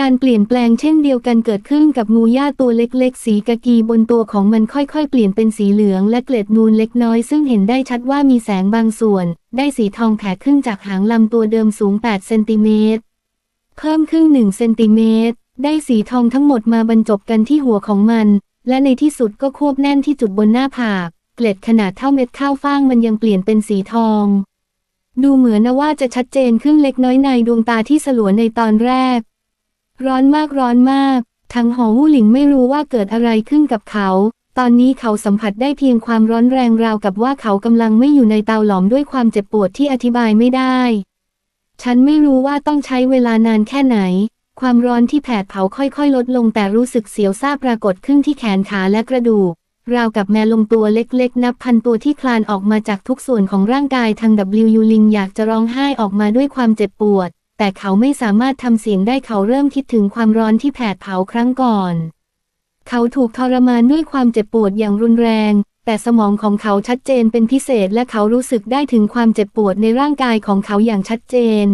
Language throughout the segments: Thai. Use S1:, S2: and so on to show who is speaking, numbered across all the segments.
S1: การเปลี่ยนแปลงเช่นเดียวกันเกิดขึ้นกับงูย่าตัวเล็กๆ สีกะกีบนตัวของมันค่อยๆ เปลี่ยนเป็นสีเหลืองและเกล็ดนูนเล็กน้อย ซึ่งเห็นได้ชัดว่ามีแสงบางส่วน ได้สีทองแผ่ขึ้นจากหางลำตัวเดิมสูง 8 เซนติเมตร เพิ่มขึ้น 1 เซนติเมตร ได้สีทองทั้งหมดมาบรรจบกันที่หัวของมัน และในที่สุดก็ควบแน่นที่จุดบนหน้าผาก เกล็ดขนาดเท่าเม็ดข้าวฟ่างมันยังเปลี่ยนเป็นสีทอง ดูเหมือนนะว่าจะชัดเจนขึ้นเล็กน้อยในดวงตาที่สลัวในตอนแรก ร้อนมากร้อนมาก ทั้งหอวู่หลิงไม่รู้ว่าเกิดอะไรขึ้นกับเขา ตอนนี้เขาสัมผัสได้เพียงความร้อนแรงราวกับว่าเขากำลังไม่อยู่ในเตาหลอมด้วยความเจ็บปวดที่อธิบายไม่ได้ ฉันไม่รู้ว่าต้องใช้เวลานานแค่ไหน ความร้อนที่แผดเผาค่อยๆ ลดลงแต่รู้สึกเสียวซาปรากฏขึ้นที่แขนขาและกระดูกราวกับแมลงตัวเล็กๆ นับพันตัวที่คลานออกมาจากทุกส่วนของร่างกายทาง W ยูลิงอยากจะร้องไห้ออกมาด้วยความเจ็บปวด แต่เขาไม่สามารถทำเสียงได้เขาเริ่มคิดถึงความร้อนที่แผดเผาครั้งก่อน เขาถูกทรมานด้วยความเจ็บปวดอย่างรุนแรง แต่สมองของเขาชัดเจนเป็นพิเศษและเขารู้สึกได้ถึงความเจ็บปวดในร่างกายของเขาอย่างชัดเจน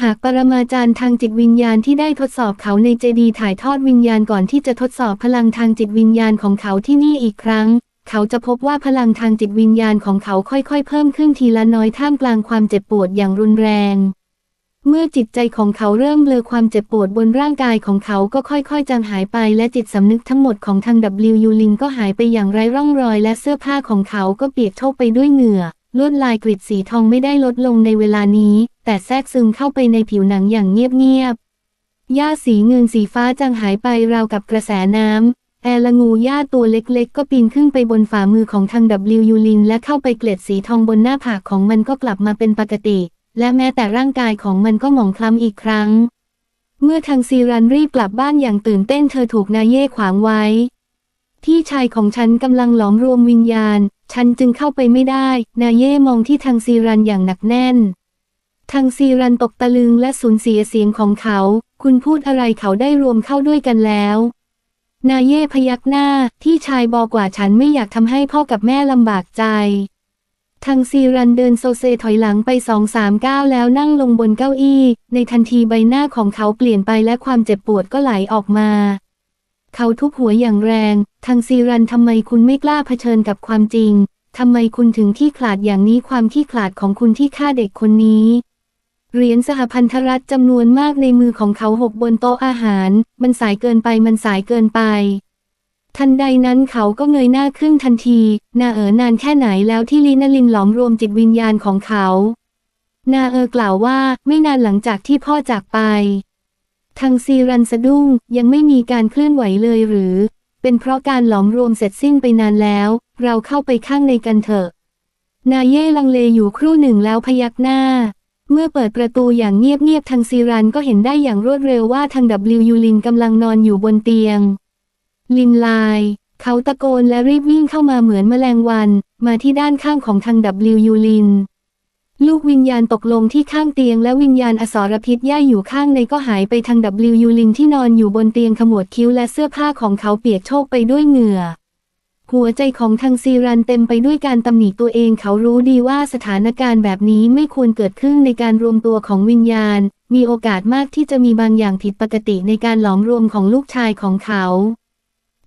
S1: หากปรมาจารย์ทางจิตวิญญาณที่ได้ทดสอบเขาในเจดีถ่ายทอดวิญญาณก่อนที่จะทดสอบพลังทางจิตวิญญาณของเขาที่นี่อีกครั้งเขาจะพบว่าพลังทางจิตวิญญาณของเขาค่อยๆ เพิ่มขึ้นทีละน้อยท่ามกลางความเจ็บปวดอย่างรุนแรง เมื่อจิตใจของเขาเริ่มเบลอความเจ็บปวดบนร่างกายของเขาก็ค่อยๆจางหายไป และจิตสำนึกทั้งหมดของทาง W ยูลิงก็หายไปอย่างไร้ร่องรอย และเสื้อผ้าของเขาก็เปียกโชกไปด้วยเหงื่อลวดลายกริดสีทองไม่ได้ลดลงในเวลานี้ แต่แทรกซึมเข้าไปในผิวหนังอย่างเงียบๆหญ้าสีเงินสีฟ้าจางหายไปราวกับกระแสน้ำแอลงูหญ้าตัวเล็กๆ ก็ปีนขึ้นไปบนฝ่ามือของทาง W ยูลินและเข้าไปเกล็ดสีทองบนหน้าผากของมันก็กลับมาเป็นปกติ และแม้แต่ร่างกายของมันก็หมองคล้ำอีกครั้ง เมื่อทางซีรันรีบกลับบ้านอย่างตื่นเต้นเธอถูกนายเย่ขวางไว้พี่ชายของฉันกำลังหลอมรวมวิญญาณ ฉันจึงเข้าไปไม่ได้ นายเย่มองที่ทางซีรันอย่างหนักแน่นทางซีรันตกตะลึงและสูญเสียเสียงของเขา คุณพูดอะไรเขาได้รวมเข้าด้วยกันแล้ว นายเย่พยักหน้า ที่ชายบอกว่าฉันไม่อยากทำให้พ่อกับแม่ลำบากใจ ทางซีรันเดินโซเซถอยหลังไปสองสามก้าวแล้วนั่งลงบนเก้าอี้ ในทันทีใบหน้าของเขาเปลี่ยนไปและความเจ็บปวดก็ไหลออกมา เขาทุบหัวอย่างแรง ทางซีรันทำไมคุณไม่กล้าเผชิญกับความจริงทำไมคุณถึงขี้ขลาดอย่างนี้ความขี้ขลาดของคุณที่ฆ่าเด็กคนนี้ เหรียญสหพันธรัฐจำนวนมากในมือของเขาหกบนโต๊ะอาหาร มันสายเกินไปมันสายเกินไป ทันใดนั้นเขาก็เงยหน้าขึ้นทันทีนาเอ๋อนานแค่ไหนแล้วที่ลินาลินหลอมรวมจิตวิญญาณของเขา นาเออกล่าวว่าไม่นานหลังจากที่พ่อจากไป ทางซีรันสะดุ้งยังไม่มีการเคลื่อนไหวเลยหรือ เป็นเพราะการหลอมรวมเสร็จสิ้นไปนานแล้ว เราเข้าไปข้างในกันเถอะ นาเย่ลังเลอยู่ครู่หนึ่งแล้วพยักหน้า เมื่อเปิดประตูอย่างเงียบๆทางซีรันก็เห็นได้อย่างรวดเร็วว่าทาง W ยูลินกำลังนอนอยู่บนเตียง ลินลน์เขาตะโกนและรีบวิ่งเข้ามาเหมือนแมลงวัน มาที่ด้านข้างของทาง W ยูลิน ลูกวิญญาณตกลงที่ข้างเตียงและวิญญาณอสรพิษย่ายอยู่ข้างในก็หายไปทาง W ยูลินที่นอนอยู่บนเตียงขมวดคิ้วและเสื้อผ้าของเขาเปียกโชกไปด้วยเหงื่อหัวใจของทางซีรันเต็มไปด้วยการตำหนิตัวเองเขารู้ดีว่าสถานการณ์แบบนี้ไม่ควรเกิดขึ้นในการรวมตัวของวิญญาณ มีโอกาสมากที่จะมีบางอย่างผิดปกติในการหลอมรวมของลูกชายของเขา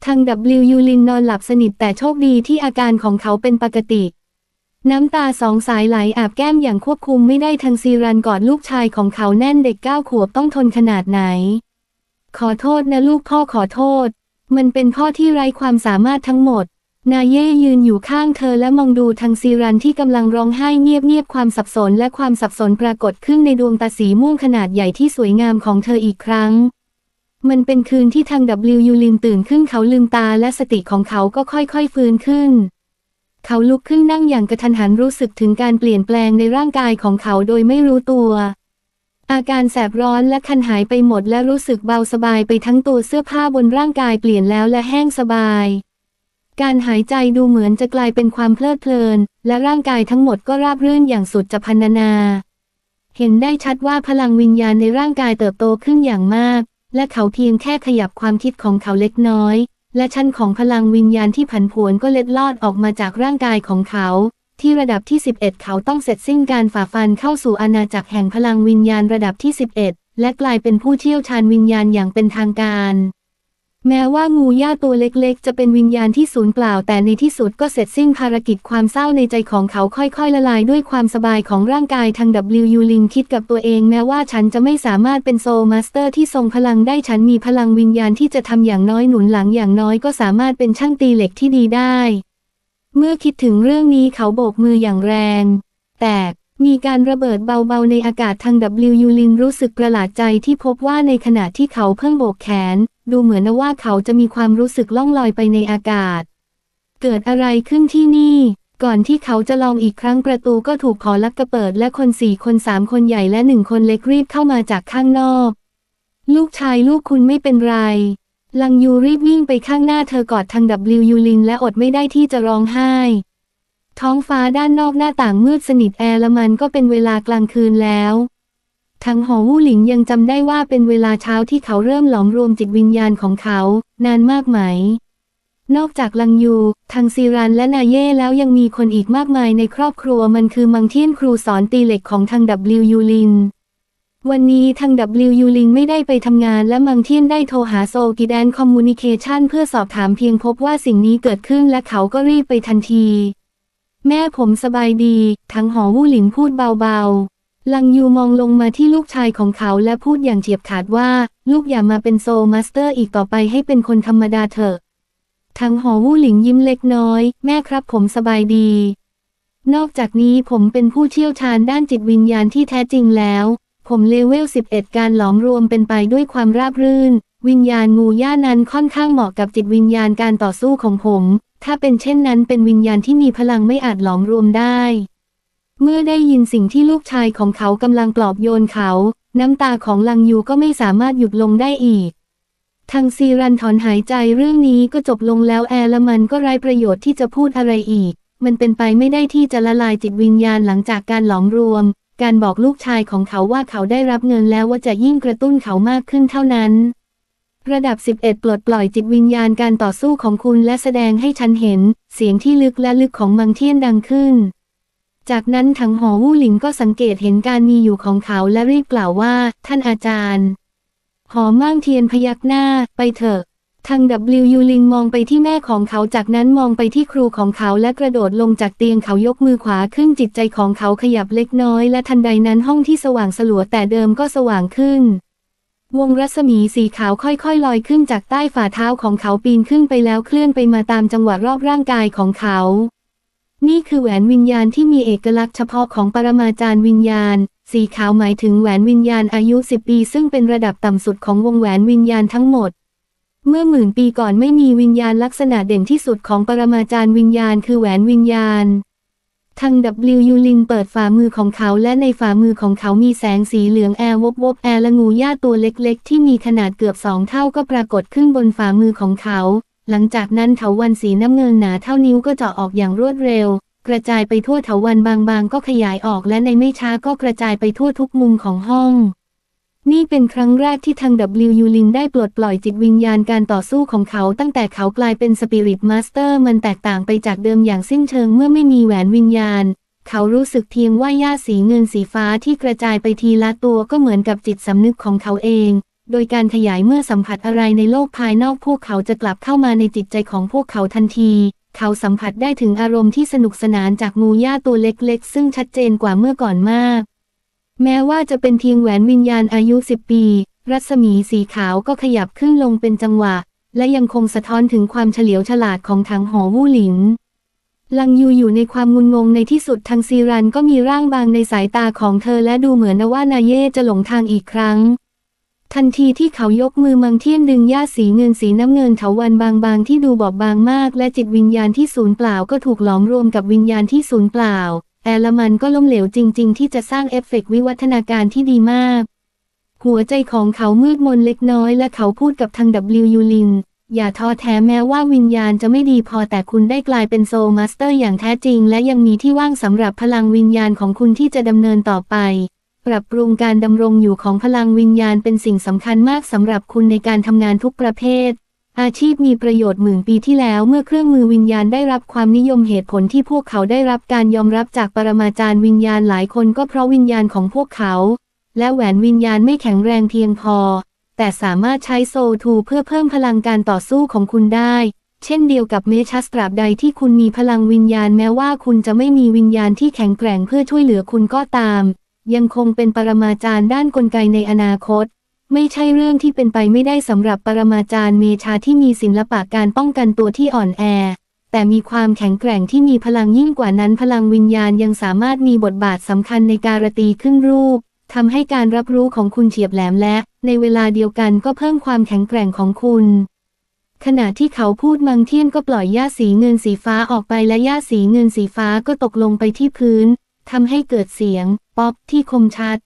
S1: ทาง W ยูลินนอนหลับสนิทแต่โชคดีที่อาการของเขาเป็นปกติ น้ำตาสองสายไหลอาบแก้มอย่างควบคุมไม่ได้ทางซีรันกอดลูกชายของเขาแน่นเด็กเก้าขวบต้องทนขนาดไหน ขอโทษนะลูกพ่อขอโทษ มันเป็นพ่อที่ไร้ความสามารถทั้งหมด นาเย่ยืนอยู่ข้างเธอและมองดูทางซีรันที่กำลังร้องไห้เงียบๆความสับสนและความสับสนปรากฏขึ้นในดวงตาสีม่วงขนาดใหญ่ที่สวยงามของเธออีกครั้ง มันเป็นคืนที่ทาง W ยูลินตื่นขึ้นเขาลืมตาและสติของเขาก็ค่อยๆฟื้นขึ้น เขาลุกขึ้นนั่งอย่างกระทันหันรู้สึกถึงการเปลี่ยนแปลงในร่างกายของเขาโดยไม่รู้ตัว อาการแสบร้อนและคันหายไปหมดและรู้สึกเบาสบายไปทั้งตัวเสื้อผ้าบนร่างกายเปลี่ยนแล้วและแห้งสบาย การหายใจดูเหมือนจะกลายเป็นความเพลิดเพลิน และร่างกายทั้งหมดก็ราบรื่นอย่างสุดจะพรรณนา เห็นได้ชัดว่าพลังวิญญาณในร่างกายเติบโตขึ้นอย่างมาก และเขาเพียงแค่ขยับความคิดของเขาเล็กน้อย และชั้นของพลังวิญญาณที่ผันผวนก็เล็ดลอดออกมาจากร่างกายของเขา ที่ระดับที่ 11 เขาต้องเสร็จสิ้นการฝ่าฟันเข้าสู่อาณาจักรแห่งพลังวิญญาณระดับที่ 11 และกลายเป็นผู้เชี่ยวชาญวิญญาณอย่างเป็นทางการ แม้ว่างูย่าตัวเล็กๆ จะเป็นวิญญาณที่สูญเปล่าแต่ในที่สุดก็เสร็จสิ้นภารกิจความเศร้าในใจของเขาค่อยๆ ละลายด้วยความสบายของร่างกายทาง W ยูลินคิดกับตัวเองแม้ว่าฉันจะไม่สามารถเป็นโซลมาสเตอร์ที่ทรงพลังได้ฉันมีพลังวิญญาณที่จะทำอย่างน้อยหนุนหลังอย่างน้อยก็สามารถเป็นช่างตีเหล็กที่ดีได้ เมื่อคิดถึงเรื่องนี้เขาโบกมืออย่างแรง แตกมีการระเบิดเบาๆในอากาศทาง W ยูลินรู้สึกประหลาดใจที่พบว่าในขณะที่เขาเพิ่งโบกแขน ดูเหมือนว่าเขาจะมีความรู้สึกล่องลอยไปในอากาศ เกิดอะไรขึ้นที่นี่ ก่อนที่เขาจะลองอีกครั้งประตูก็ถูกขอลักกระเปิดและคนสี่คนสามคนใหญ่และหนึ่งคนเล็กรีบเข้ามาจากข้างนอก ลูกชายลูกคุณไม่เป็นไร ลังยูรีบวิ่งไปข้างหน้าเธอกอดทาง W ยูลินและอดไม่ได้ที่จะร้องไห้ ท้องฟ้าด้านนอกหน้าต่างมืดสนิทแอร์ละมันก็เป็นเวลากลางคืนแล้ว ทังหอวู่หลิงยังจำได้ว่าเป็นเวลาเช้าที่เขาเริ่มหลอมรวมจิตวิญญาณของเขา นานมากไหม นอกจากลังยู ทางซีรันและนาเย่แล้วยังมีคนอีกมากมายในครอบครัวมันคือมังเทียนครูสอนตีเหล็กของทาง W ยูลิน วันนี้ทาง W ยูลินไม่ได้ไปทำงานและมังเทียนได้โทรหาโซกิแดนคอมมูนิเคชันเพื่อสอบถามเพียงพบว่าสิ่งนี้เกิดขึ้นและเขาก็รีบไปทันที แม่ผมสบายดีทังหอวู่หลินพูดเบาๆ ลังยูมองลงมาที่ลูกชายของเขาและพูดอย่างเฉียบขาดว่า ลูกอย่ามาเป็นโซมาสเตอร์อีกต่อไปให้เป็นคนธรรมดาเถอะทั้งหอวู่หลิงยิ้มเล็กน้อย แม่ครับผมสบายดี นอกจากนี้ผมเป็นผู้เชี่ยวชาญด้านจิตวิญญาณที่แท้จริงแล้ว ผมเลเวล 11 การหลอมรวมเป็นไปด้วยความราบรื่น วิญญาณงูย่านั้นค่อนข้างเหมาะกับจิตวิญญาณการต่อสู้ของผม ถ้าเป็นเช่นนั้นเป็นวิญญาณที่มีพลังไม่อาจหลอมรวมได้ เมื่อได้ยินสิ่งที่ลูกชายของเขากำลังปลอบโยนเขา น้ำตาของลังยูก็ไม่สามารถหยุดลงได้อีก ทางซีรันถอนหายใจเรื่องนี้ก็จบลงแล้วแอร์ละมันก็ไร้ประโยชน์ที่จะพูดอะไรอีก มันเป็นไปไม่ได้ที่จะละลายจิตวิญญาณหลังจากการหลอมรวม การบอกลูกชายของเขาว่าเขาได้รับเงินแล้วว่าจะยิ่งกระตุ้นเขามากขึ้นเท่านั้น ระดับ 11 ปลดปล่อยจิตวิญญาณการต่อสู้ของคุณและแสดงให้ฉันเห็น เสียงที่ลึกและลึกของมังเทียนดังขึ้น จากนั้นถังหอวู่หลิงก็สังเกตเห็นการมีอยู่ของเขาและรีบกล่าวว่า ท่านอาจารย์ หอม่างเทียนพยักหน้า ไปเถอะ ทาง W ยูลิงมองไปที่แม่ของเขาจากนั้นมองไปที่ครูของเขาและกระโดดลงจากเตียงเขายกมือขวาขึ้นจิตใจของเขาขยับเล็กน้อย และทันใดนั้นห้องที่สว่างสลัวแต่เดิมก็สว่างขึ้น วงรัศมีสีขาวค่อยๆ ลอยขึ้นจากใต้ฝ่าเท้าของเขาปีนขึ้นไปแล้วเคลื่อนไปมาตามจังหวะรอบร่างกายของเขา นี่คือแหวนวิญญาณที่มีเอกลักษณ์เฉพาะของปรมาจารย์วิญญาณ สีขาวหมายถึงแหวนวิญญาณอายุ 10 ปี ซึ่งเป็นระดับต่ำสุดของวงแหวนวิญญาณทั้งหมด เมื่อหมื่นปีก่อนไม่มีวิญญาณลักษณะเด่นที่สุดของปรมาจารย์วิญญาณคือแหวนวิญญาณทาง W ยูลินเปิดฝ่ามือของเขาและในฝ่ามือของเขามีแสงสีเหลืองแอร์วบวบแอร์และงูย่าตัวเล็กๆ ที่มีขนาดเกือบสองเท่าก็ปรากฏขึ้นบนฝ่ามือของเขา หลังจากนั้นเถาวันสีน้ำเงินหนาเท่านิ้วก็เจาะออกอย่างรวดเร็ว กระจายไปทั่วเถาวันบางๆ ก็ขยายออกและในไม่ช้าก็กระจายไปทั่วทุกมุมของห้อง นี่เป็นครั้งแรกที่ทาง W ยูลินได้ปลดปล่อยจิตวิญญาณการต่อสู้ของเขา ตั้งแต่เขากลายเป็นสปิริตมาสเตอร์มันแตกต่างไปจากเดิมอย่างสิ้นเชิงเมื่อไม่มีแหวนวิญญาณ เขารู้สึกเพียงว่าหญ้าสีเงินสีฟ้าที่กระจายไปทีละตัวก็เหมือนกับจิตสำนึกของเขาเอง โดยการขยายเมื่อสัมผัสอะไรในโลกภายนอกพวกเขาจะกลับเข้ามาในจิตใจของพวกเขาทันที เขาสัมผัสได้ถึงอารมณ์ที่สนุกสนานจากงูย่าตัวเล็กๆ ซึ่งชัดเจนกว่าเมื่อก่อนมาก แม้ว่าจะเป็นเพียงแหวนวิญญาณอายุ 10 ปี รัศมีสีขาวก็ขยับขึ้นลงเป็นจังหวะ และยังคงสะท้อนถึงความเฉลียวฉลาดของถังหอวู่หลินลังยูอยู่ในความงุนงงในที่สุดทางซีรันก็มีร่างบางในสายตาของเธอและดูเหมือนว่านาเย่จะหลงทางอีกครั้ง ทันทีที่เขายกมือมังเทียนดึงหญ้าสีเงินสีน้ำเงินเถาวันบางๆ ที่ดูบอบบางมาก และจิตวิญญาณที่สูญเปล่าก็ถูกหลอมรวมกับวิญญาณที่สูญเปล่า แอลมันก็ล้มเหลวจริง ๆ ที่จะสร้างเอฟเฟกต์วิวัฒนาการที่ดีมาก หัวใจของเขามืดมนเล็กน้อย และเขาพูดกับทาง W ยูลิน อย่าท้อแท้แม้ว่าวิญญาณจะไม่ดีพอแต่คุณได้กลายเป็นโซลมาสเตอร์อย่างแท้จริง และยังมีที่ว่างสำหรับพลังวิญญาณของคุณที่จะดำเนินต่อไป ปรับปรุงการดำรงอยู่ของพลังวิญญาณเป็นสิ่งสำคัญมากสำหรับคุณในการทำงานทุกประเภท อาชีพมีประโยชน์หมื่นปีที่แล้วเมื่อเครื่องมือวิญญาณได้รับความนิยมเหตุผลที่พวกเขาได้รับการยอมรับจากปรมาจารย์วิญญาณหลายคนก็เพราะวิญญาณของพวกเขา และแหวนวิญญาณไม่แข็งแรงเพียงพอ แต่สามารถใช้โซทูเพื่อเพิ่มพลังการต่อสู้ของคุณได้ เช่นเดียวกับเมชัสตราบใดที่คุณมีพลังวิญญาณแม้ว่าคุณจะไม่มีวิญญาณที่แข็งแกร่งเพื่อช่วยเหลือคุณก็ตาม ยังคงเป็นปรมาจารย์ด้านกลไกในอนาคต ไม่ใช่เรื่องที่เป็นไปไม่ได้สำหรับปรมาจารย์เมชาที่มีศิลปะการป้องกันตัวที่อ่อนแอ แต่มีความแข็งแกร่งที่มีพลังยิ่งกว่านั้นพลังวิญญาณยังสามารถมีบทบาทสำคัญในการตีขึ้นรูปทำให้การรับรู้ของคุณเฉียบแหลมและ ในเวลาเดียวกันก็เพิ่มความแข็งแกร่งของคุณ ขณะที่เขาพูดมังเทียนก็ปล่อยหญ้าสีเงินสีฟ้าออกไปและหญ้าสีเงินสีฟ้าก็ตกลงไปที่พื้น ทำให้เกิดเสียง ป๊อปที่คมชัด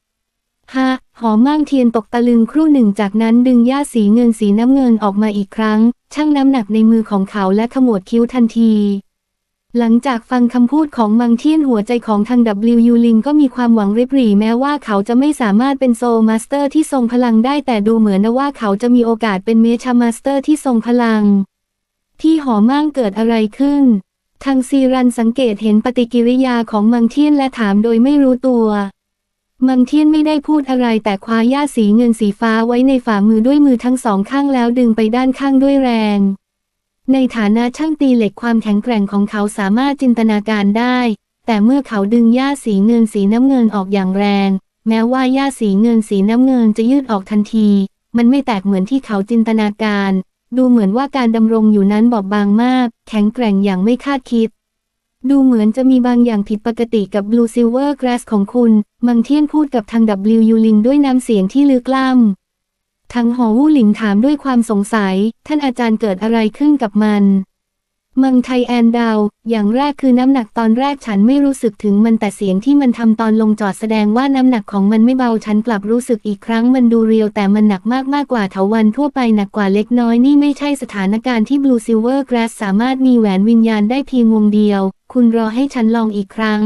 S1: ฮะหอมมั่งเทียนตกตะลึงครู่หนึ่งจากนั้นดึงหญ้าสีเงินสีน้ำเงินออกมาอีกครั้ง ชั่งน้ำหนักในมือของเขาและขมวดคิ้วทันที หลังจากฟังคำพูดของมังเทียนหัวใจของทาง W ลิงก็มีความหวังริบหรี่แม้ว่าเขาจะไม่สามารถเป็นโซมาสเตอร์ที่ทรงพลังได้แต่ดูเหมือนว่าเขาจะมีโอกาสเป็นเมชามาสเตอร์ที่ทรงพลัง ที่หอมั่งเกิดอะไรขึ้น ทางซีรันสังเกตเห็นปฏิกิริยาของมังเทียนและถามโดยไม่รู้ตัว มังเทียนไม่ได้พูดอะไรแต่คว้าหญ้าสีเงินสีฟ้าไว้ในฝ่ามือด้วยมือทั้งสองข้างแล้วดึงไปด้านข้างด้วยแรง ในฐานะช่างตีเหล็กความแข็งแกร่งของเขาสามารถจินตนาการได้ แต่เมื่อเขาดึงหญ้าสีเงินสีน้ำเงินออกอย่างแรง แม้ว่าหญ้าสีเงินสีน้ำเงินจะยืดออกทันที มันไม่แตกเหมือนที่เขาจินตนาการ ดูเหมือนว่าการดำรงอยู่นั้นบอบบางมาก แข็งแกร่งอย่างไม่คาดคิด ดูเหมือนจะมีบางอย่างผิดปกติกับ Blue Silver Grass ของคุณ มังเทียนพูดกับทาง W ยูลิงด้วยน้ำเสียงที่ลึกล้ำทางหอวู่หลิงถามด้วยความสงสัย ท่านอาจารย์เกิดอะไรขึ้นกับมัน มังไทแอนดาว อย่างแรกคือน้ำหนักตอนแรกฉันไม่รู้สึกถึงมันแต่เสียงที่มันทำตอนลงจอดแสดงว่าน้ำหนักของมันไม่เบาฉันกลับรู้สึกอีกครั้งมันดูเรียวแต่มันหนักมากมากกว่าเถาวันทั่วไปหนักกว่าเล็กน้อยนี่ไม่ใช่สถานการณ์ที่ Blue Silver Grass สามารถมีแหวนวิญญาณได้เพียงวงเดียว คุณรอให้ฉันลองอีกครั้ง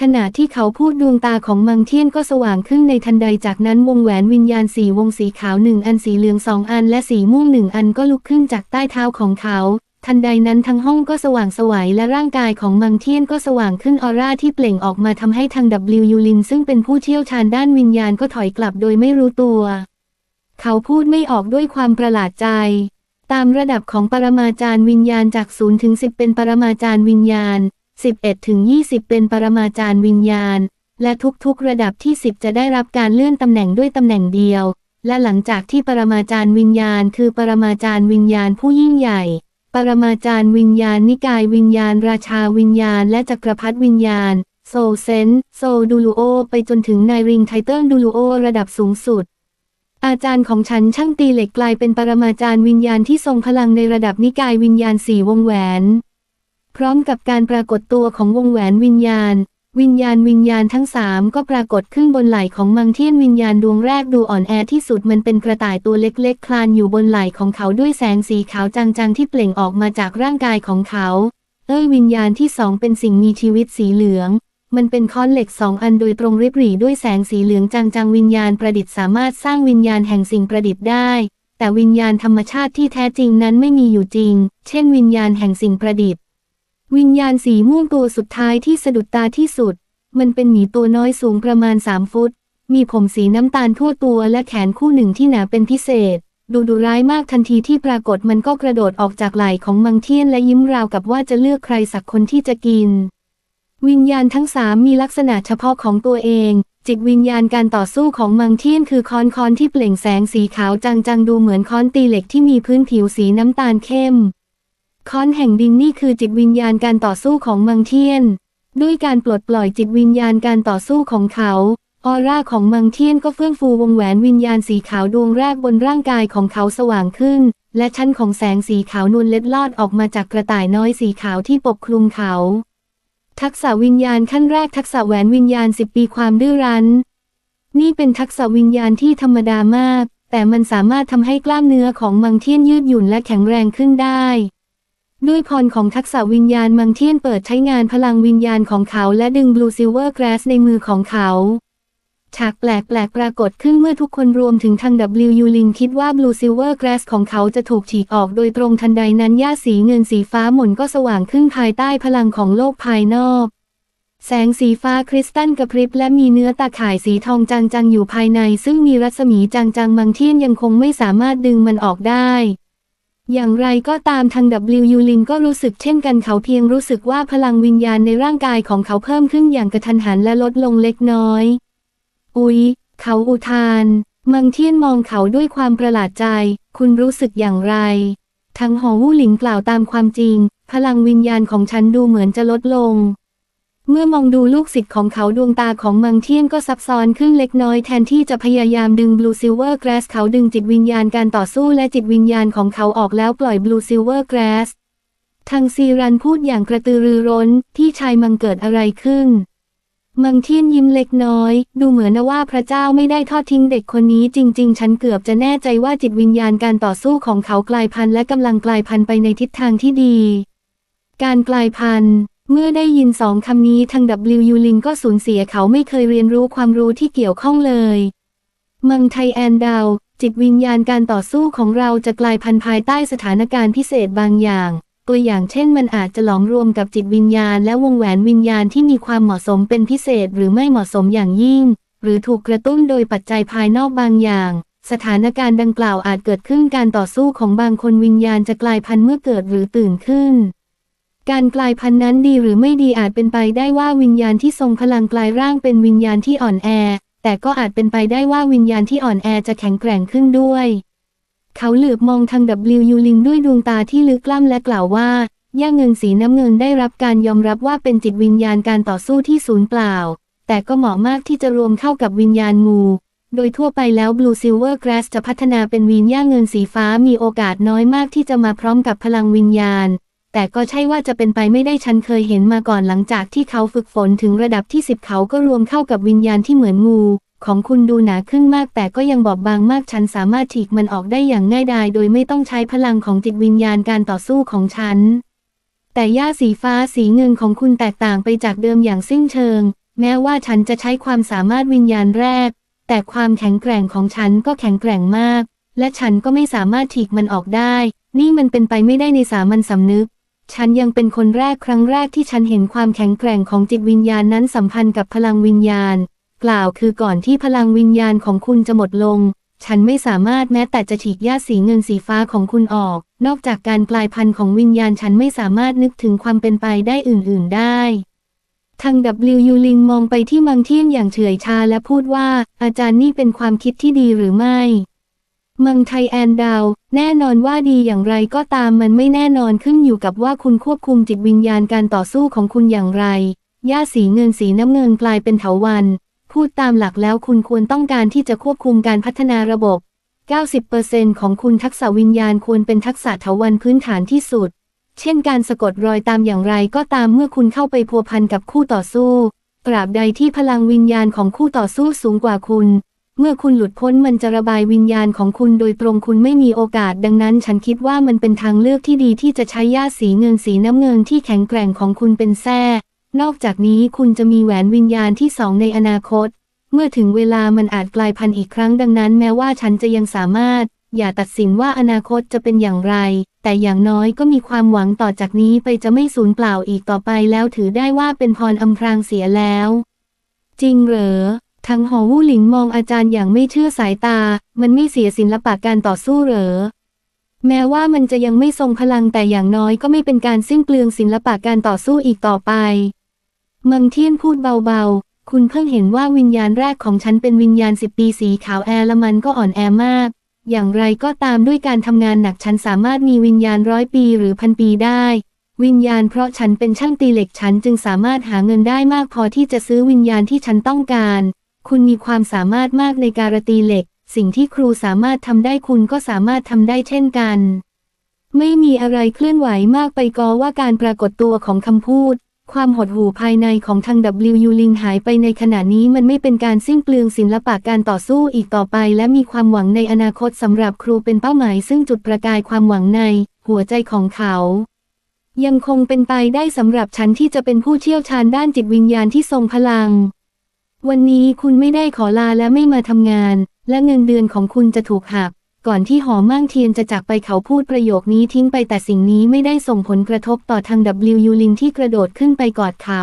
S1: ขณะที่เขาพูดดวงตาของมังเทียนก็สว่างขึ้นในทันใดจากนั้นวงแหวนวิญญาณสี่วงสีขาวหนึ่งอันสีเหลืองสองอันและสีม่วงหนึ่งอันก็ลุกขึ้นจากใต้เท้าของเขา ทันใดนั้นทั้งห้องก็สว่างสวัยและร่างกายของมังเทียนก็สว่างขึ้นออร่าที่เปล่งออกมาทำให้ทาง W ยูลิน ซึ่งเป็นผู้เชี่ยวชาญด้านวิญญาณก็ถอยกลับโดยไม่รู้ตัว เขาพูดไม่ออกด้วยความประหลาดใจ ตามระดับของปรมาจารย์วิญญาณจาก0ถึง10 เป็นปรมาจารย์วิญญาณ 11ถึง20 เป็นปรมาจารย์วิญญาณ และทุกๆระดับที่ 10 จะได้รับการเลื่อนตำแหน่งด้วยตำแหน่งเดียว และหลังจากที่ปรมาจารย์วิญญาณ คือปรมาจารย์วิญญาณผู้ยิ่งใหญ่ ปรมาจารย์วิญญาณนิกายวิญญาณ ราชาวิญญาณ และจักรพรรดิวิญญาณ โซเซนโซดูลูโอ ไปจนถึงนายริงไทเติลดูลูโอ ระดับสูงสุด อาจารย์ของฉันช่างตีเหล็กกลายเป็นปรมาจารย์วิญญาณที่ทรงพลังในระดับนิกายวิญญาณสี่วงแหวน พร้อมกับการปรากฏตัวของวงแหวนวิญญาณ วิญญาณวิญญาณทั้งสามก็ปรากฏขึ้นบนไหล่ของมังเทียนวิญญาณดวงแรกดูอ่อนแอที่สุดมันเป็นกระต่ายตัวเล็กๆ คลานอยู่บนไหล่ของเขาด้วยแสงสีขาวจางๆ ที่เปล่งออกมาจากร่างกายของเขา เอ้ยวิญญาณที่สองเป็นสิ่งมีชีวิตสีเหลือง มันเป็นค้อนเหล็กสองอันโดยตรงริบหรี่ด้วยแสงสีเหลืองจางๆวิญญาณประดิษฐ์สามารถสร้างวิญญาณแห่งสิ่งประดิษฐ์ได้ แต่วิญญาณธรรมชาติที่แท้จริงนั้นไม่มีอยู่จริง เช่น วิญญาณแห่งสิ่งประดิษฐ์ วิญญาณสีม่วงตัวสุดท้ายที่สะดุดตาที่สุด มันเป็นหมีตัวน้อยสูงประมาณ3ฟุต มีผมสีน้ำตาลทั่วตัวและแขนคู่หนึ่งที่หนาเป็นพิเศษ ดูดุร้ายมากทันทีที่ปรากฏมันก็กระโดดออกจากไหล่ของมังเทียนและยิ้มราวกับว่าจะเลือกใครสักคนที่จะกิน วิญญาณทั้งสามมีลักษณะเฉพาะของตัวเอง จิตวิญญาณการต่อสู้ของมังเทียนคือค้อนค้อนที่เปล่งแสงสีขาวจางๆดูเหมือนค้อนตีเหล็กที่มีพื้นผิวสีน้ำตาลเข้ม ค้อนแห่งดินนี่คือจิตวิญญาณการต่อสู้ของมังเทียน ด้วยการปลดปล่อยจิตวิญญาณการต่อสู้ของเขาออร่าของมังเทียนก็เฟื่องฟูวงแหวนวิญญาณสีขาวดวงแรกบนร่างกายของเขาสว่างขึ้น และชั้นของแสงสีขาวนวลเล็ดลอดออกมาจากกระต่ายน้อยสีขาวที่ปกคลุมเขา ทักษะวิญญาณขั้นแรกทักษะแหวนวิญญาณสิบปีความดื้อรั้น นี่เป็นทักษะวิญญาณที่ธรรมดามาก แต่มันสามารถทำให้กล้ามเนื้อของมังเทียนยืดหยุ่นและแข็งแรงขึ้นได้ ด้วยพรของทักษะวิญญาณมังเทียนเปิดใช้งานพลังวิญญาณของเขาและดึง Blue Silver Grass ในมือของเขา ฉากแปลกๆปรากฏขึ้นเมื่อทุกคนรวมถึงทาง W ยูลินคิดว่า Blue Silver Grass ของเขาจะถูกฉีกออกโดยตรงทันใดนั้นหญ้าสีเงินสีฟ้าหมุนก็สว่างขึ้นภายใต้พลังของโลกภายนอกแสงสีฟ้าคริสตัลกระพริบและมีเนื้อตาข่ายสีทองจางๆอยู่ภายใน ซึ่งมีรัศมีจางๆบางเทียนยังคงไม่สามารถดึงมันออกได้ อย่างไรก็ตามทาง W ยูลินก็รู้สึกเช่นกันเขาเพียงรู้สึกว่าพลังวิญญาณในร่างกายของเขาเพิ่มขึ้นอย่างกระทันหันและลดลงเล็กน้อย อุ๊ย เขาอุทาน มังเทียนมองเขาด้วยความประหลาดใจ คุณรู้สึกอย่างไรทั้งหอวู่หลิงกล่าวตามความจริง พลังวิญญาณของฉันดูเหมือนจะลดลง เมื่อมองดูลูกศิษย์ของเขาดวงตาของมังเทียนก็ซับซ้อนขึ้นเล็กน้อยแทนที่จะพยายามดึง Blue Silver Grass เขาดึงจิตวิญญาณการต่อสู้และจิตวิญญาณของเขาออกแล้วปล่อย Blue Silver Grass ทางซีรันพูดอย่างกระตือรือร้นที่ชายมังเกิดอะไรขึ้น มังเทียนยิ้มเล็กน้อย ดูเหมือนนะว่าพระเจ้าไม่ได้ทอดทิ้งเด็กคนนี้จริง ๆ ฉันเกือบจะแน่ใจว่าจิตวิญญาณการต่อสู้ของเขากลายพันธุ์และกำลังกลายพันธุ์ไปในทิศทางที่ดี การกลายพันธุ์ เมื่อได้ยินสองคำนี้ทาง W ยูลิงก็สูญเสียเขาไม่เคยเรียนรู้ความรู้ที่เกี่ยวข้องเลย มังไทแอนดาว จิตวิญญาณการต่อสู้ของเราจะกลายพันธุ์ภายใต้สถานการณ์พิเศษบางอย่าง ตัวอย่างเช่นมันอาจจะหลอมรวมกับจิตวิญญาณและวงแหวนวิญญาณที่มีความเหมาะสมเป็นพิเศษหรือไม่เหมาะสมอย่างยิ่ง หรือถูกกระตุ้นโดยปัจจัยภายนอกบางอย่างสถานการณ์ดังกล่าวอาจเกิดขึ้นการต่อสู้ของบางคนวิญญาณจะกลายพันธุ์เมื่อเกิดหรือตื่นขึ้น การกลายพันธุ์นั้นดีหรือไม่ดีอาจเป็นไปได้ว่าวิญญาณที่ทรงพลังกลายร่างเป็นวิญญาณที่อ่อนแอ แต่ก็อาจเป็นไปได้ว่าวิญญาณที่อ่อนแอจะแข็งแกร่งขึ้นด้วย เขาเหลือบมองทาง W ยูลิงด้วยดวงตาที่ลึกกล้ำและกล่าวว่า ย่าเงินสีน้ำเงินได้รับการยอมรับว่าเป็นจิตวิญญาณการต่อสู้ที่ศูนย์เปล่า แต่ก็เหมาะมากที่จะรวมเข้ากับวิญญาณงู โดยทั่วไปแล้ว Blue Silver Grass จะพัฒนาเป็นวิญญาณเงินสีฟ้ามีโอกาสน้อยมากที่จะมาพร้อมกับพลังวิญญาณ แต่ก็ใช่ว่าจะเป็นไปไม่ได้ฉันเคยเห็นมาก่อนหลังจากที่เขาฝึกฝนถึงระดับที่สิบเขาก็รวมเข้ากับวิญญาณที่เหมือนงู ของคุณดูหนาขึ้นมาก แต่ก็ยังบอบบางมากฉันสามารถฉีกมันออกได้อย่างง่ายดายโดยไม่ต้องใช้พลังของจิตวิญญาณการต่อสู้ของฉัน แต่หญ้าสีฟ้าสีเงินของคุณแตกต่างไปจากเดิมอย่างสิ้นเชิง แม้ว่าฉันจะใช้ความสามารถวิญญาณแรก แต่ความแข็งแกร่งของฉันก็แข็งแกร่งมาก และฉันก็ไม่สามารถฉีกมันออกได้ นี่มันเป็นไปไม่ได้ในสามัญสำนึก ฉันยังเป็นคนแรกครั้งแรกที่ฉันเห็นความแข็งแกร่งของจิตวิญญาณนั้นสัมพันธ์กับพลังวิญญาณ กล่าวคือก่อนที่พลังวิญญาณของคุณจะหมดลง ฉันไม่สามารถแม้แต่จะฉีกหญ้าสีเงินสีฟ้าของคุณออก นอกจากการกลายพันธุ์ของวิญญาณฉันไม่สามารถนึกถึงความเป็นไปได้อื่น ๆ ได้ทาง W ยูลิงมองไปที่มังเทียนอย่างเฉื่อยชาและพูดว่า อาจารย์นี่เป็นความคิดที่ดีหรือไม่ มังไทแอนดาว แน่นอนว่าดีอย่างไรก็ตามมันไม่แน่นอนขึ้นอยู่กับว่าคุณควบคุมจิตวิญญาณการต่อสู้ของคุณอย่างไรหญ้าสีเงินสีน้ำเงินกลายเป็นเถาวัน พูดตามหลักแล้วคุณควรต้องการที่จะควบคุมการพัฒนาระบบ 90%ของคุณทักษะวิญญาณควรเป็นทักษะเถาวันพื้นฐานที่สุด เช่นการสะกดรอยตามอย่างไรก็ตามเมื่อคุณเข้าไปพัวพันกับคู่ต่อสู้ ตราบใดที่พลังวิญญาณของคู่ต่อสู้สูงกว่าคุณ เมื่อคุณหลุดพ้นมันจะระบายวิญญาณของคุณโดยตรงคุณไม่มีโอกาส ดังนั้นฉันคิดว่ามันเป็นทางเลือกที่ดีที่จะใช้ย่าสีเงินสีน้ำเงินที่แข็งแกร่งของคุณเป็นแท้นอกจากนี้คุณจะมีแหวนวิญญาณที่สองในอนาคต เมื่อถึงเวลามันอาจกลายพันธุ์อีกครั้งดังนั้น แม้ว่าฉันจะยังสามารถ อย่าตัดสินว่าอนาคตจะเป็นอย่างไร แต่อย่างน้อยก็มีความหวังต่อจากนี้ไปจะไม่สูญเปล่าอีกต่อไปแล้วถือได้ว่าเป็นพรอำพรางเสียแล้ว จริงเหรอ ทั้งหอวู่หลิงมองอาจารย์อย่างไม่เชื่อสายตา มันไม่เสียศิลปะการต่อสู้เหรอ แม้ว่ามันจะยังไม่ทรงพลังแต่อย่างน้อยก็ไม่เป็นการสิ้นเปลืองศิลปะการต่อสู้อีกต่อไป มังเทียนพูดเบาๆ คุณเพิ่งเห็นว่าวิญญาณแรกของฉันเป็นวิญญาณสิบปีสีขาวแอร์ละมันก็อ่อนแอมาก อย่างไรก็ตามด้วยการทำงานหนักฉันสามารถมีวิญญาณร้อยปีหรือพันปีได้วิญญาณเพราะฉันเป็นช่างตีเหล็กฉันจึงสามารถหาเงินได้มากพอที่จะซื้อวิญญาณที่ฉันต้องการ คุณมีความสามารถมากในการตีเหล็ก สิ่งที่ครูสามารถทำได้คุณก็สามารถทำได้เช่นกัน ไม่มีอะไรเคลื่อนไหวมากไปก็ว่าการปรากฏตัวของคำพูด ความหดหู่ภายในของทาง W ลิงหายไปในขณะนี้มันไม่เป็นการสิ้นเปลืองศิลปะการต่อสู้อีกต่อไป และมีความหวังในอนาคตสำหรับครูเป็นเป้าหมาย ซึ่งจุดประกายความหวังใน หัวใจของเขายังคงเป็นไปได้สำหรับฉันที่จะเป็นผู้เชี่ยวชาญด้านจิตวิญญาณที่ทรงพลัง วันนี้คุณไม่ได้ขอลาและไม่มาทำงาน และเงินเดือนของคุณจะถูกหัก ก่อนที่หอมั่งเทียนจะจากไปเขาพูดประโยคนี้ทิ้งไปแต่สิ่งนี้ไม่ได้ส่งผลกระทบต่อทาง W ยูลินที่กระโดดขึ้นไปกอดเขา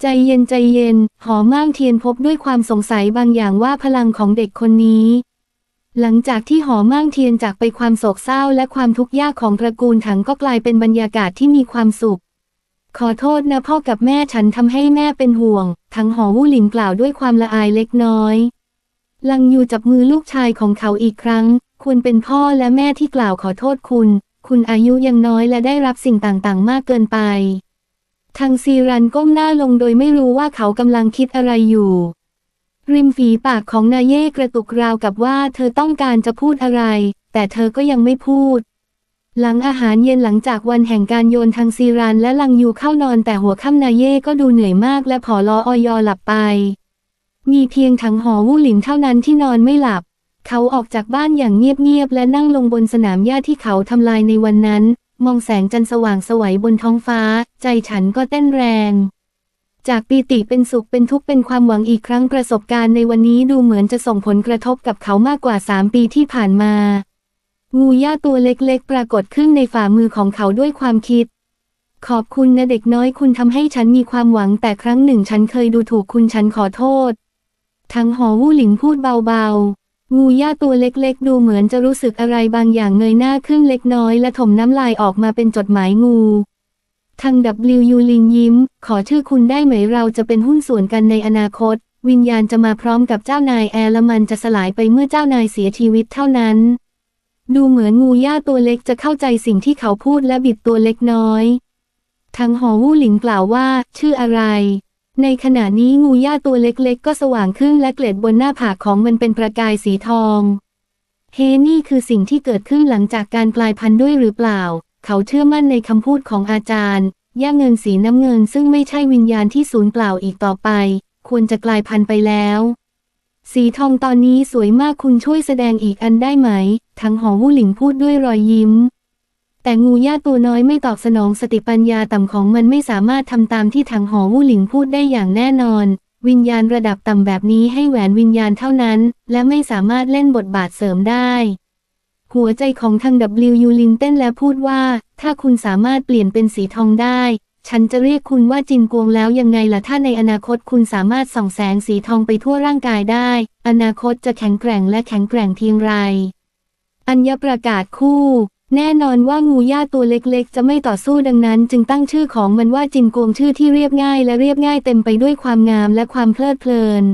S1: ใจเย็นใจเย็น หอม่างเทียนพบด้วยความสงสัยบางอย่างว่าพลังของเด็กคนนี้หลังจากที่หอม่างเทียนจากไปความโศกเศร้าและความทุกข์ยากของตระกูลถังก็กลายเป็นบรรยากาศที่มีความสุข ขอโทษนะพ่อกับแม่ฉันทำให้แม่เป็นห่วง ทั้งหอวู่หลินกล่าวด้วยความละอายเล็กน้อย ลังยูจับมือลูกชายของเขาอีกครั้งคุณเป็นพ่อและแม่ที่กล่าวขอโทษคุณ คุณอายุยังน้อยและได้รับสิ่งต่างๆ มากเกินไป ทางซีรันก้มหน้าลงโดยไม่รู้ว่าเขากำลังคิดอะไรอยู่ ริมฝีปากของนาเย่กระตุกราวกับว่าเธอต้องการจะพูดอะไร แต่เธอก็ยังไม่พูด หลังอาหารเย็นหลังจากวันแห่งการโยนทางซีรันและลังยูเข้านอนแต่หัวค่ำนายเย่ก็ดูเหนื่อยมากและผอลออยอหลับไป มีเพียงถังหอวู่หลินเท่านั้นที่นอนไม่หลับ เขาออกจากบ้านอย่างเงียบๆและนั่งลงบนสนามหญ้าที่เขาทำลายในวันนั้น มองแสงจันทร์สว่างสวัยบนท้องฟ้า ใจฉันก็เต้นแรง จากปีติเป็นสุขเป็นทุกข์เป็นความหวังอีกครั้งประสบการณ์ในวันนี้ดูเหมือนจะส่งผลกระทบกับเขามากกว่าสามปีที่ผ่านมา งูย่าตัวเล็กๆ ปรากฏขึ้นในฝ่ามือของเขาด้วยความคิด ขอบคุณนะเด็กน้อยคุณทำให้ฉันมีความหวังแต่ครั้งหนึ่งฉันเคยดูถูกคุณฉันขอโทษ ทั้งหอวู่หลินพูดเบาๆ งูย่าตัวเล็กๆ ดูเหมือนจะรู้สึกอะไรบางอย่างเงยหน้าขึ้นเล็กน้อยและถมน้ำลายออกมาเป็นจดหมายงูทาง W ยูลิงยิ้ม ขอชื่อคุณได้ไหมเราจะเป็นหุ้นส่วนกันในอนาคต วิญญาณจะมาพร้อมกับเจ้านายแอร์และมันจะสลายไปเมื่อเจ้านายเสียชีวิตเท่านั้น ดูเหมือนงูย่าตัวเล็กจะเข้าใจสิ่งที่เขาพูดและบิดตัวเล็กน้อย ทางหอวู่หลินกล่าวว่า ชื่ออะไร ในขณะนี้งูย่าตัวเล็กๆ ก็สว่างขึ้นและเกล็ดบนหน้าผากของมันเป็นประกายสีทอง เฮนี่คือสิ่งที่เกิดขึ้นหลังจากการกลายพันธุ์ด้วยหรือเปล่า เขาเชื่อมั่นในคำพูดของอาจารย์ ย่าเงินสีน้ำเงินซึ่งไม่ใช่วิญญาณที่สูญเปล่าอีกต่อไป ควรจะกลายพันธุ์ไปแล้ว สีทองตอนนี้สวยมากคุณช่วยแสดงอีกอันได้ไหม ทั้งหอวู่หลิงพูดด้วยรอยยิ้ม แต่งูย่าตัวน้อยไม่ตอบสนองสติปัญญาต่ำของมันไม่สามารถทำตามที่ถังหอวู่หลิงพูดได้อย่างแน่นอน วิญญาณระดับต่ำแบบนี้ให้แหวนวิญญาณเท่านั้น และไม่สามารถเล่นบทบาทเสริมได้ หัวใจของทาง W ยูลินเต้นและพูดว่า ถ้าคุณสามารถเปลี่ยนเป็นสีทองได้ ฉันจะเรียกคุณว่าจินกวงแล้วยังไงล่ะถ้าในอนาคตคุณสามารถส่องแสงสีทองไปทั่วร่างกายได้ อนาคตจะแข็งแกร่งและแข็งแกร่งเพียงไร อัญญประกาศคู่ แน่นอนว่างูย่าตัวเล็กๆ จะไม่ต่อสู้ดังนั้น จึงตั้งชื่อของมันว่าจินกวงชื่อที่เรียบง่ายและเรียบง่ายเต็มไปด้วยความงามและความเพลิดเพลิน